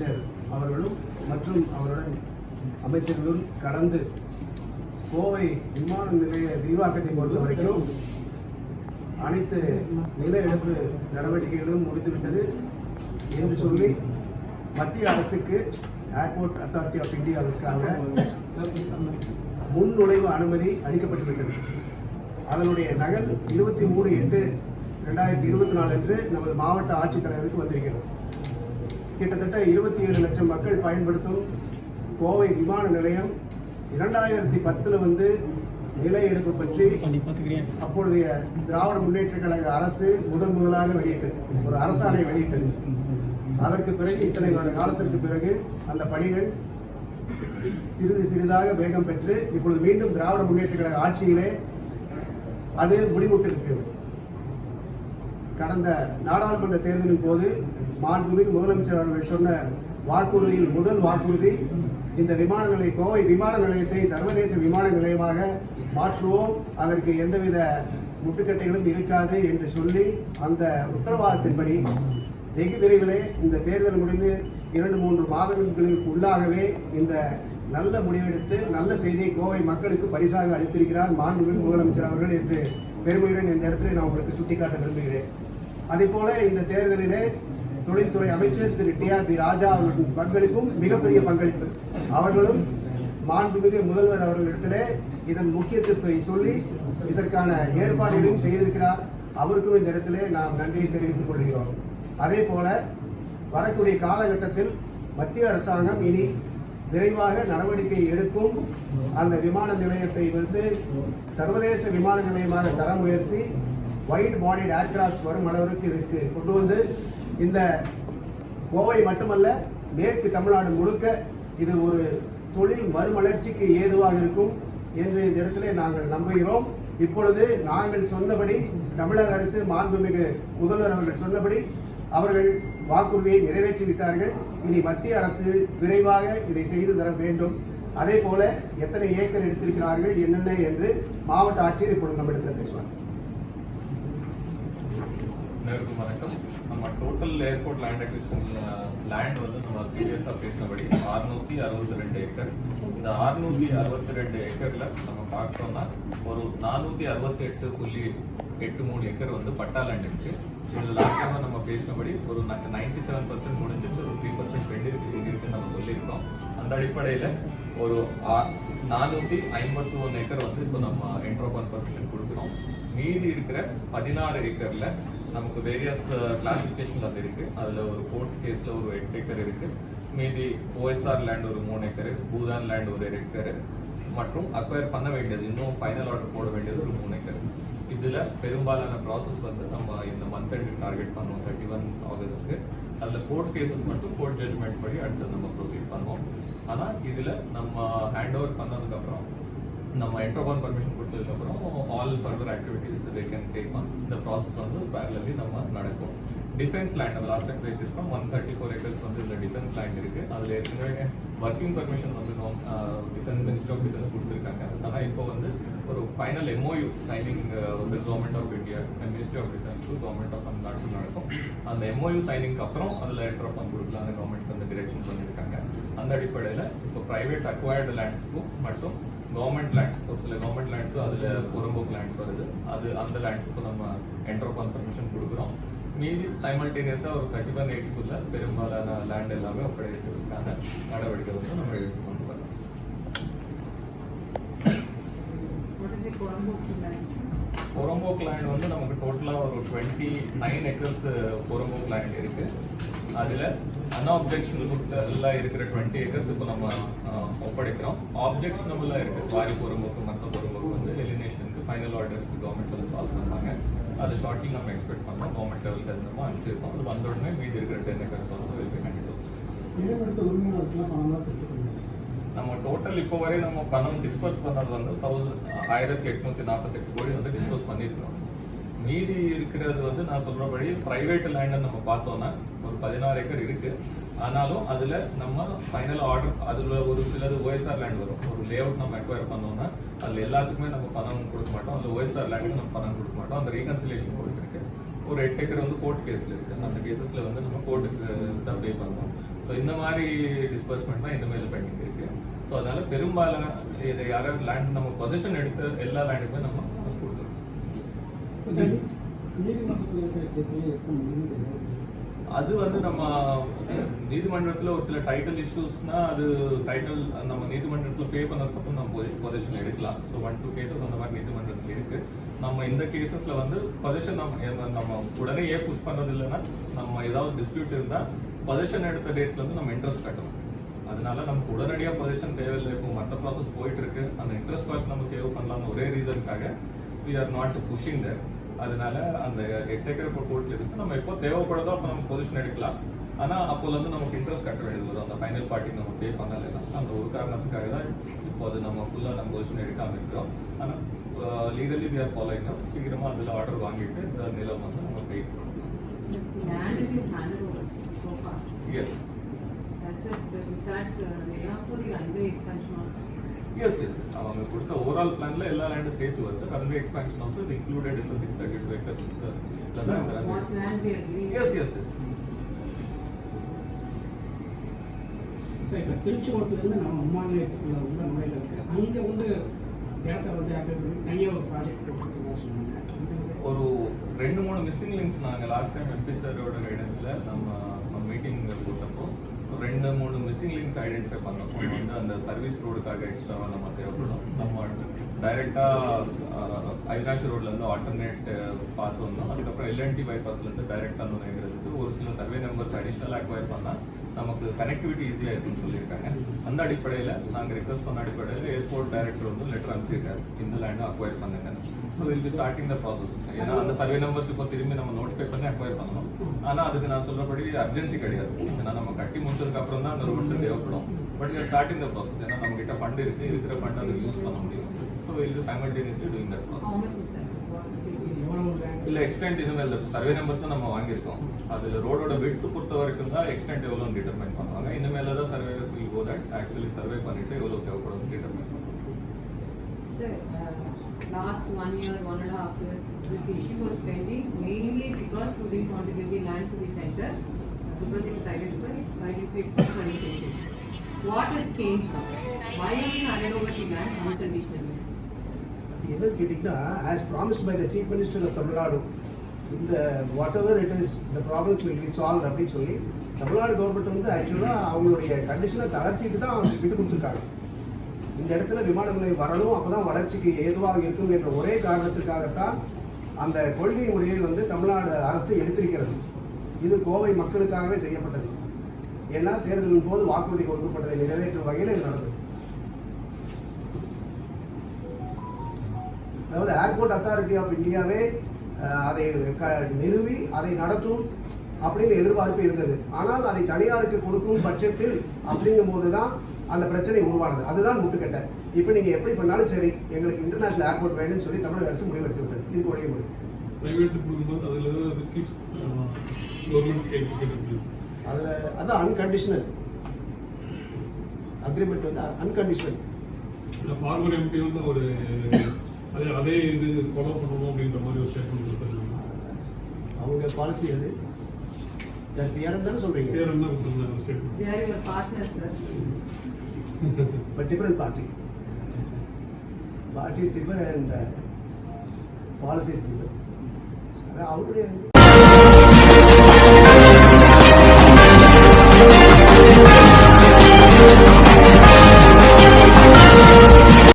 அமைச்சர் அவர்களும் மற்றும் அவருடன் அமைச்சர்களும் கடந்து கோவை விமான நிலைய விரிவாக்கத்தை பொறுத்த வரைக்கும் அனைத்து நில இழப்பு நடவடிக்கைகளும் முடிந்துவிட்டது என்று சொல்லி மத்திய அரசுக்கு ஏர்போர்ட் அத்தாரிட்டி ஆஃப் இந்தியாவிற்காக முன் நுழைவு அனுமதி அளிக்கப்பட்டுவிட்டது அதனுடைய நகல் இருபத்தி மூணு எட்டு ரெண்டாயிரத்தி இருபத்தி நாலு அன்று நமது மாவட்ட ஆட்சித்தலைவருக்கு வந்திருக்கிறது. கிட்டத்தட்ட இருபத்தி ஏழு லட்சம் மக்கள் பயன்படுத்தும் கோவை விமான நிலையம் இரண்டாயிரத்தி பத்தில் வந்து நிலை எடுப்பு பற்றி அப்பொழுதைய திராவிட முன்னேற்ற கழக அரசு முதன் முதலாக வெளியிட்டது. ஒரு அரசாணை வெளியிட்டது. அதற்கு பிறகு இத்தனை வருட காலத்திற்கு பிறகு அந்த பணிகள் சிறிது சிறிதாக வேகம் பெற்று இப்பொழுது மீண்டும் திராவிட முன்னேற்ற கழக ஆட்சியிலே அது முடிவுற்றிருக்கிறது. கடந்த நாடாளுமன்ற தேர்தலின் போது மாண்புமிகு முதலமைச்சர் அவர்கள் சொன்ன வாக்குறுதியில் முதல் வாக்குறுதி இந்த விமான நிலைய கோவை விமான நிலையத்தை சர்வதேச விமான நிலையமாக மாற்றுவோம். அதற்கு எந்தவித முட்டுக்கட்டைகளும் இருக்காது என்று சொல்லி அந்த உத்தரவாதத்தின்படி வெகு விரைவிலே இந்த தேர்தல் முடிந்து இரண்டு மூன்று மாதங்களுக்கு உள்ளாகவே இந்த நல்ல முடிவெடுத்து நல்ல செய்தியை கோவை மக்களுக்கு பரிசாக அளித்திருக்கிறார் மாண்புமிகு முதலமைச்சர் அவர்கள் என்று பெருமையுடன் இந்த இடத்துல நான் உங்களுக்கு சுட்டிக்காட்ட விரும்புகிறேன். அதே போல இந்த தேர்தலிலே தொழில்துறை அமைச்சர் திரு டி ஆர் பி ராஜா அவர்களின் பங்களிப்பும் மிகப்பெரிய பங்களிப்பு. அவர்களும் மாண்புமிகு முதல்வர் அவர்களிடத்திலே இதன் முக்கியத்துவத்தை சொல்லி இதற்கான ஏற்பாடுகளையும் செய்திருக்கிறார். அவருக்கும் இந்த இடத்திலே நாம் நன்றியை தெரிவித்துக் கொள்கிறோம். அதே போல வரக்கூடிய காலகட்டத்தில் மத்திய அரசாங்கம் இனி விரைவாக நடவடிக்கை எடுக்கும். அந்த விமான நிலையத்தை வந்து சர்வதேச விமான நிலையமாக தரம் உயர்த்தி ஒயிட் பாடிட் ஏர்கிராஃப்ட்ஸ் வரும் அளவிற்கு இதுக்கு கொண்டு வந்து இந்த கோவை மட்டுமல்ல மேற்கு தமிழ்நாடு முழுக்க இது ஒரு தொழில் மறுமலர்ச்சிக்கு ஏதுவாக இருக்கும் என்று இந்த இடத்துல நாங்கள் நம்புகிறோம். இப்பொழுது நாங்கள் சொன்னபடி தமிழக அரசு மாண்புமிகு முதல்வர் அவர்கள் சொன்னபடி அவர்கள் வாக்குறுதியை நிறைவேற்றி விட்டார்கள் இனி மத்திய அரசு விரைவாக இதை செய்து தர வேண்டும். அதே போல எத்தனை ஏக்கர் எடுத்திருக்கிறார்கள் என்னென்ன என்று மாவட்ட ஆட்சியர் இப்பொழுது நம்மிடத்தில் பேசுவார். நேருக்கு வணக்கம். நம்ம total airport land acquisition land வந்து நம்ம ப்ரீவியஸாக பேசினபடி அறுநூத்தி அறுபத்தி ரெண்டு ஏக்கர் இந்த அறுநூத்தி அறுபத்தி ரெண்டு ஏக்கரில் நம்ம பார்த்தோம்னா ஒரு நானூத்தி அறுபத்தி எட்டு புள்ளி எட்டு மூணு ஏக்கர் வந்து பட்டா லேண்ட் இருக்கு. இதில் லாஸ்ட் டைம் நம்ம பேசினபடி ஒரு நைன்டி செவன் பர்சன்ட் முடிஞ்சிச்சு. ஒரு த்ரீ பர்சன்ட் பெண்ட் இருக்கு இருக்குன்னு நம்ம சொல்லியிருக்கோம். அந்த அடிப்படையில் ஒரு நானூற்றி ஐம்பத்தி ஒன்று ஏக்கர் வந்து இப்போ நம்ம என்ட்ரோபான் பர்மிஷன் கொடுக்குறோம். மீதி இருக்கிற பதினாறு ஏக்கரில் நமக்கு வேரியஸ் கிளாசிஃபிகேஷன் அது இருக்குது அதில் ஒரு கோர்ட் கேஸில் ஒரு எட்டு ஏக்கர் இருக்குது மீதி ஓஎஸ்ஆர் லேண்ட் ஒரு மூணு ஏக்கர் பூதான் லேண்ட் ஒரு ஏக்கர் மற்றும் அக்வயர் பண்ண வேண்டியது இன்னும் ஃபைனல் ஆர்டர் போட வேண்டியது ஒரு மூணு ஏக்கர். இதில் பெரும்பாலான ப்ராசஸ் வந்து நம்ம இந்த மந்த் எண்டு டார்கெட் பண்ணுவோம் தேர்ட்டி ஒன் ஆகஸ்ட்டுக்கு அதில் கோர்ட் கேசஸ் மட்டும் கோர்ட் ஜட்மெண்ட் படி அடுத்து நம்ம ப்ரொசீட் பண்ணுவோம். ஆனால் இதில் நம்ம ஹேண்ட் ஓவர் பண்ணதுக்கப்புறம் நம்ம என்ட்ரோபான் பர்மிஷன் கொடுத்ததுக்கப்புறம் all further activities they can take இந்த ப்ராசஸ் வந்து பேரலி நம்ம நடக்கும். டிஃபென்ஸ் லேண்ட் லாஸ்ட் டைம் பேசியிருக்கோம். ஒன் தேர்ட்டி ஃபோர் ஏக்கர்ஸ் வந்து இதில் டிஃபென்ஸ் லேண்ட் இருக்குது அதில் ஏற்கனவே ஒர்க்கிங் பர்மிஷன் வந்து டிஃபென்ஸ் மினிஸ்டர் ஆஃப் டிஃபென்ஸ் கொடுத்துருக்காங்க. ஆனால் இப்போ வந்து ஒரு ஃபைனல் எம்ஓயு சைனிங் வந்து government of India ministry of defence government of Tamil Nadu நடக்கும். அந்த எம்ஓயு சைனிங்க்கு அப்புறம் அதில் என்ட்ரோபான் கொடுக்கலாம். அந்த கவர்மெண்ட் வந்து டிரெக்ஷன் பண்ணியிருக்காங்க. அந்த அடிப்படையில் இப்போ ப்ரைவேட் அக்வயர்டு லேண்ட்ஸ்க்கும் மற்றும் கவர்மெண்ட் லேண்ட்ஸ் ஒரு சில கவர்மெண்ட் லேண்ட்ஸும் அதில் புறம்போக்கு லேண்ட்ஸ் வருது. அது அந்த லேண்ட்ஸுக்கும் நம்ம என்ட்ரோபான் பர்மிஷன் கொடுக்குறோம். மீதி சைமல்டேனியஸாக ஒரு தேர்ட்டி ஒன் எயிட்டிக்குள்ள பெரும்பாலான லேண்ட் எல்லாமே ஒப்படைக்கிறதுக்கான நடவடிக்கை வந்து நம்ம எடுத்து கொண்டு வரோம்? புறம்போக்கு லேண்ட் வந்து நமக்கு டோட்டலாக ஒரு டுவெண்ட்டி நைன் ஏக்கர்ஸ் புறம்போக்கு லேண்ட் இருக்கு. அதில் அன்ஆப்ஜெக்ஷனபுளாக இருக்கிற டுவெண்ட்டி ஏக்கர்ஸ் இப்போ நம்ம அஹ், ஒப்படைக்கிறோம். ஆப்ஜெக்ஷனபுளாக இருக்கு. வாரி புறம்போக்கு மற்ற புறம்போக்கு வந்து எலிமினேஷனுக்கு ஃபைனல் ஆர்டர்ஸ் கவர்மெண்ட் வந்து பாஸ் பண்ணாங்க அது ஷார்ட்லி நம்ம எக்ஸ்பெக்ட் பண்ணோம் கவர்மெண்ட் லெவலுக்கு அது நம்ம அனுப்பிச்சிருக்கோம் அது வந்த உடனே மீதி இருக்கிற டென் ஏக்கர்ஸ் வந்து வெல்பி கண்டிப்பாக நம்ம டோட்டல் இப்போ வரை நம்ம பணம் டிஸ்பர்ஸ் பண்ணது வந்து தௌசண்ட் ஆயிரத்தி எட்நூத்தி நாற்பத்தெட்டு கோடி வந்து டிஸ்போஸ் பண்ணியிருக்கிறோம். மீதி இருக்கிறது வந்து நான் சொல்றபடி பிரைவேட் லேண்ட் நம்ம பார்த்தோம்னா ஒரு பதினாறு ஏக்கர் இருக்கு. ஆனாலும் அதுல நம்ம ஃபைனல் ஆர்டர் அதுல ஒரு சிலது ஓஎஸ்ஆர் லேண்ட் வரும். ஒரு லே அவுட் நம்ம அக்வயர் பண்ணோம்னா அதுல எல்லாத்துக்குமே நம்ம பணம் கொடுக்க மாட்டோம். அந்த ஓஎஸ்ஆர் லேண்டுக்கு நம்ம பணம் கொடுக்க மாட்டோம். அந்த ரீகன்சிலேஷன் போயிட்டு இருக்கு. ஒரு எட்டு ஏக்கர் வந்து கோர்ட் கேஸ்ல இருக்கு. அந்த கேசஸ்ல வந்து நம்ம கோர்ட்டுக்கு தான் பே பண்ணுவோம். ஸோ இந்த மாதிரி டிஸ்பர்ஸ்மெண்ட் தான் மாதிரி பெண்டிங் இருக்கு. ஸோ அதனால பெரும்பாலான இதை யாராவது லேண்ட் நம்ம பொசிஷன் எடுத்த எல்லா லேண்டுக்குமே நம்ம கொடுத்துருவோம் கொடுத்துருக்கோம் நீதிமன்றத்தில் இருக்கிற கேஸ்லேயே எப்போ முடிவு அது வந்து நம்ம நீதிமன்றத்தில் ஒரு சில டைட்டில் இஷ்யூஸ்னா அது டைட்டில் நம்ம நீதிமன்றத்தில் பே பண்ணதுக்கப்புறம் நம்ம பொசிஷன் எடுக்கலாம். ஸோ ஒன் டூ கேசஸ் அந்த மாதிரி நீதிமன்றத்தில் இருக்கு. நம்ம இந்த கேசஸ்ல வந்து பொசிஷன் நம்ம நம்ம உடனே ஏன் புஷ் பண்ணுறது இல்லைன்னா நம்ம ஏதாவது டிஸ்பியூட் இருந்தால் பொசிஷன் எடுத்த டேட்ல வந்து நம்ம இன்ட்ரெஸ்ட் கட்டணும். அதனால நமக்கு உடனடியாக பொசிஷன் தேவையில்லை. இப்போ மற்ற ப்ராசஸ் போயிட்டு இருக்கு. அந்த இன்ட்ரெஸ்ட் காஸ்ட் நம்ம சேவ் பண்ணலாம்னு ஒரே ரீசனுக்காக we are not pushing that அதனால அந்த எட்டு ஏக்கர் கோர்ட்ல இருக்கு நம்ம எப்போ தேவைப்படுதோ அப்போ நம்ம பொசிஷன் எடுக்கலாம். ஆனா அப்போல இருந்து நமக்கு இன்ட்ரெஸ்ட் கட்ட வேண்டியது வரும். அந்த ஃபைனல் பார்ட்டி நம்ம பே பண்ணலைன்னா அந்த ஒரு காரணத்துக்காக தான் இப்போ அது நம்ம ஃபுல்லா நம்ம பொசிஷன் எடுக்காம இருக்கிறோம். ஆனா லீகலி வி ஆர் ஃபாலோயிங் சீக்கிரமா அதில் ஆர்டர் வாங்கிட்டு இந்த நிலம் வந்து நம்ம பே far, yes has it, is that uh, for the expansion also? Yes yes yes அவங்க கொடுத்த ஓவரால் பிளான்ல எல்லா லேண்டும் சேர்த்து வருது ரன்வே எக்ஸ்பான்ஷன் ஆல்சோ இது included in six thirty two acres? Yes yes yes sir இப்போ திருச்செங்கோட்டிலேருந்து நம்ம மாநிலத்துக்குள்ள உள்ள முறையில் இருக்கு. அங்கே வந்து இடத்த வந்து இப்படி தனியாக ஒரு ப்ராஜெக்ட் சொன்னாங்க. ஒரு ரெண்டு மூணு மிஸ்ஸிங் லிங்க்ஸ் நாங்கள் லாஸ்ட் டைம் எம்பி சாரோட கைடன்ஸில் மிஸ்ஸிங் லிங்க்ஸ் ஐடென்டிஃபை பண்ணோம் ஒன்று வந்து அந்த சர்வீஸ் ரோடுக்காக எக்ஸ்ட்ராவாக நம்ம தேவைப்படும் நம்ம டைரெக்டாக அவினாஷ் ரோட்லேருந்து ஆல்டர்னேட் பார்த்து வந்தோம். அதுக்கப்புறம் எல்என்டி பைபாஸ்லேருந்து டைரெக்டாக வந்து எங்கிறதுக்கு ஒரு சில சர்வே நம்பர்ஸ் அடிஷ்னலாக அக்வயர் பண்ணால் நமக்கு கனெக்டிவிட்டி ஈஸியாக இருக்குன்னு சொல்லியிருக்காங்க. அந்த அடிப்படையில் நாங்கள் ரிக்வஸ்ட் பண்ண அடிப்படையில் ஏர்போர்ட் டைரக்டர் வந்து லெட்டர் அனுப்பிச்சிருக்காரு. இந்த லேண்டை அக்வயர் பண்ணுங்க so will be starting the process ஏன்னா அந்த சர்வே நம்பர்ஸ் இப்போ திரும்பி நம்ம நோட்டிஃபை பண்ணி அக்வயர் பண்ணணும். ஆனால் அதுக்கு நான் சொல்கிறபடி அர்ஜென்சி கிடையாது. ஏன்னா நம்ம கட்டி முடிச்சதுக்கு அப்புறம் தான் அந்த ரோட்ஸ் தேவைப்படும். பட் ஸ்டார்டிங் த ப்ராசஸ் ஏன்னா நம்ம கிட்ட ஃபண்ட் இருக்கு. இருக்கிற ஃபண்ட் அதுக்கு யூஸ் பண்ண முடியும். So will be simultaneously doing that process இல்ல எக்ஸ்டென்ட் இதுவும் இல்லை சர்வே நம்பர்ஸ் தான் நம்ம வாங்கியிருக்கோம். அதுல ரோடோட விட்த் பொறுத்த வரைக்கும் தான் எக்ஸ்டென்ட் எவ்வளோன்னு டிட்டர்மைன் பண்ணுவாங்க. இனிமேல தான் surveys will go that actually survey பண்ணிட்டு எவ்வளோ தேவைப்படும் டிட்டர்மைன் பண்ணுவாங்க. Uh, last one year, one and a half years, this issue was pending mainly because didn't want to give the land to the center. Because it is identified, identified for conservation. What has changed now? Why have you handed over the land unconditionally? என்னன்னு கேட்டிங்கன்னா as promised by the chief minister of Tamil Nadu இந்த whatever it is இந்த problems will be solve அப்படின்னு சொல்லி Tamil Nadu government வந்து ஆக்சுவலாக அவங்களுடைய கண்டிஷனை தளர்த்திட்டு தான் விட்டு கொடுத்துருக்காங்க இந்த இடத்துல விமான நிலையம் வரணும் அப்போ தான் வளர்ச்சிக்கு ஏதுவாக இருக்கும் என்ற ஒரே காரணத்துக்காகத்தான் அந்த கொள்கை முறையை வந்து தமிழ்நாடு அரசு எடுத்திருக்கிறது இது கோவை மக்களுக்காகவே செய்யப்பட்டது ஏன்னா தேர்தலின் போது வாக்குறுதி கொடுக்கப்பட்டதை நிறைவேற்றும் வகையில் இது நடந்தது. அதாவது ஏர்போர்ட் அத்தாரிட்டி ஆஃப் இந்தியாவே அதை நிறுவி அதை நடத்தும் அப்படின்னு எதிர்பார்ப்பு இருந்தது. ஆனால் அதை தனியாருக்கு கொடுக்கும் பட்சத்தில் அப்படிங்கும் போது தான் அந்த பிரச்சனை உருவானது. அதுதான் முட்டுக்கட்டை. இப்போ நீங்கள் எப்படி பண்ணாலும் சரி எங்களுக்கு இன்டர்நேஷனல் ஏர்போர்ட் வேணும்னு சொல்லி தமிழக அரசு முடிவெடுத்து விட்டது இதுக்கு வழி முடியும் பிரைவேட் கொடுக்கும்போது அதில் ஃபீஸ் கவர்மெண்ட் கேட்டு அதில் அதான் அன்கண்டிஷனல் அக்ரிமெண்ட் வந்து அன்கண்டிஷனல் இல்லை ஃபார்மர் எம்பி வந்து ஒரு அதே அதே இது ஃபாலோ பண்ணணும் அப்படின்ற மாதிரி ஒரு ஸ்டேட்மெண்ட் கொடுத்துருக்காங்க. அவங்க பாலிசி அது இதற்கு இறந்தானே சொல்கிறீங்க பேர் என்ன கொடுத்துருந்தாங்க statement different party. Parties differ and uh, policies differ. அவருடைய you.